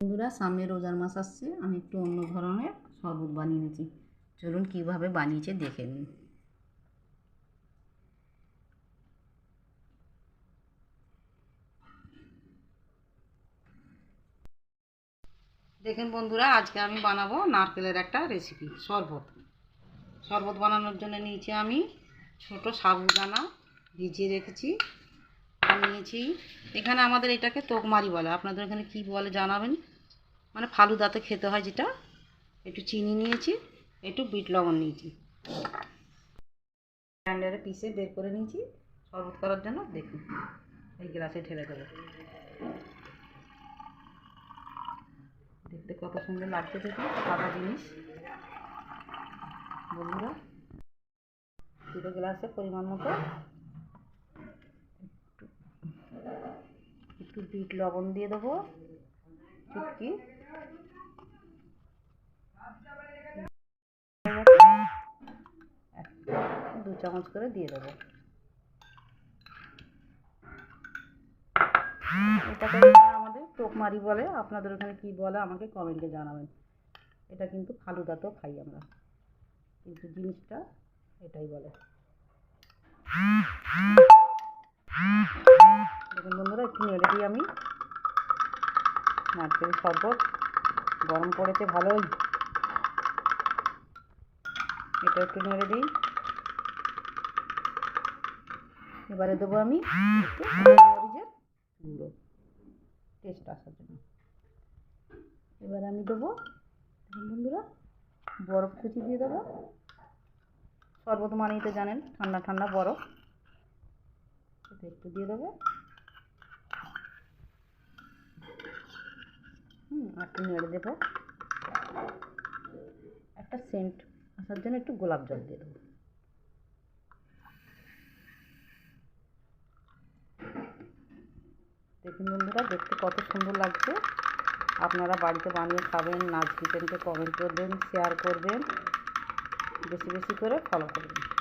বন্ধুরা সামনে রোজার মাস আসছে। আমি একটু অন্য ধরনের শরবত বানিয়ে নিয়েছি চলুন কীভাবে বানিয়েছে দেখে নিন দেখেন বন্ধুরা, আজকে আমি বানাবো নারকেলের একটা রেসিপি শরবত। শরবত বানানোর জন্য নিয়েছি আমি ছোট সাবুদানা ভিজিয়ে রেখেছি। নিয়েছি এখানে আমাদের এটাকে তোকমারি বলে। আপনাদের এখানে কি বলে জানাবেন? মানে ফালুদাতে খেতে হয় যেটা। একটু চিনি নিয়েছি, একটু বিট লবণ নিয়েছি। গ্রাইন্ডারে পিসে বের করে নিয়েছি। শরবত করার জন্য দেখুন, এই গ্লাসে ঢেলে দেবো। দেখতে কত সুন্দর লাগছে দেখুন, সাদা জিনিস। বন্ধুরা, দুটো গ্লাসে পরিমাণ মতো একটু বিট লবণ দিয়ে দেবো। চুটকি। দু চামচ করে দিয়ে দেবো। এটাকে আমাদের টোকমারি বলে। আপনাদের ওখানে কী বলে আমাকে কমেন্টে জানাবেন। এটা কিন্তু ফালুদাতেও খাই আমরা। কিন্তু জিনিসটা এটাই বলে। আমি। নারকেল শরবত গরম পড়েছে ভালোই। এটা একটু নেড়ে দিই। এবারে দেবো আমি টেস্ট আসার জন্য। এবার আমি দেবো বন্ধুরা, বরফ কুচি দিয়ে দেবো। শরবত মানেই তো জানেন, ঠান্ডা ঠান্ডা বরফ। একটু দিয়ে দেবো। একটু নেড়ে দেবো। একটা সেন্ট আসার জন্য একটু গোলাপ জল দিয়ে দেবো। দেখুন বন্ধুরা, দেখতে কত সুন্দর লাগছে। আপনারা বাড়িতে বানিয়ে খাবেন, নাচ কিচেনকে কমেন্ট করবেন শেয়ার করবেন, বেশি বেশি করে ফলো করবেন।